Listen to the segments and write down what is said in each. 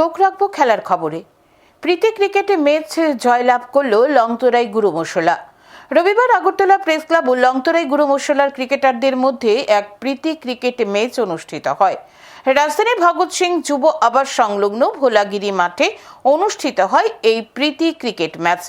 চোখ রাখব খেলার খবরে। প্রীতি ক্রিকেটে ম্যাচ জয়লাভ করল লংতরাই গুরু মশলা। রবিবার আগরতলা প্রেস ক্লাব ও লংতরাই গুরু মশলার ক্রিকেটারদের মধ্যে এক প্রীতি ক্রিকেট ম্যাচ অনুষ্ঠিত হয়। রাজধানীর ভগৎ সিং যুব আবাস সংলগ্ন ভোলাগিরি মাঠে অনুষ্ঠিত হয় এই প্রীতি ক্রিকেট ম্যাচ।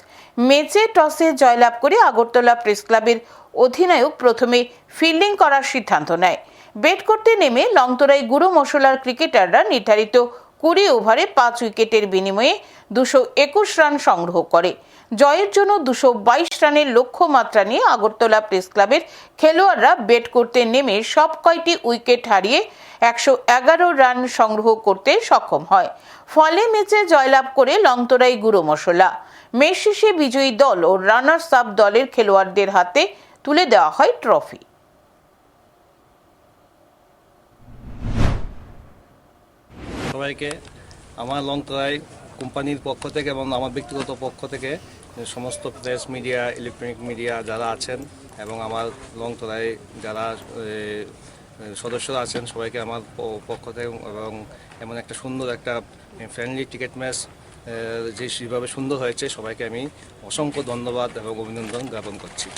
ম্যাচে টসে জয়লাভ করে আগরতলা প্রেস ক্লাবের অধিনায়ক প্রথমে ফিল্ডিং করার সিদ্ধান্ত নেয়। ব্যাট করতে নেমে লংতরাই গুরু মশলার ক্রিকেটাররা নির্ধারিত কুড়ি ওভারে পাঁচ উইকেটের বিনিময়ে দুশো একুশ রান সংগ্রহ করে। জয়ের জন্য দুশো বাইশ রানের লক্ষ্যমাত্রা নিয়ে আগরতলা প্রেস ক্লাবের খেলোয়াড়রা ব্যাট করতে নেমে সব কয়টি উইকেট হারিয়ে একশো এগারো রান সংগ্রহ করতে সক্ষম হয়। ফলে ম্যাচে জয়লাভ করে লংতরাই গুঁড়ো মশলা। ম্যাচ শেষে বিজয়ী দল ও রানার্স আপ দলের খেলোয়াড়দের হাতে তুলে দেওয়া হয় ট্রফি। সবাইকে, আমার লংতরাই কোম্পানির পক্ষ থেকে এবং আমার ব্যক্তিগত পক্ষ থেকে সমস্ত প্রেস মিডিয়া ইলেকট্রনিক মিডিয়া যারা আছেন এবং আমার লংতরাই যারা সদস্যরা আছেন, সবাইকে আমার পক্ষ থেকে এবং এমন একটা সুন্দর একটা ফ্রেন্ডলি টিকিট ম্যাচ যে যেভাবে সুন্দর হয়েছে, সবাইকে আমি অসংখ্য ধন্যবাদ এবং অভিনন্দন জ্ঞাপন করছি।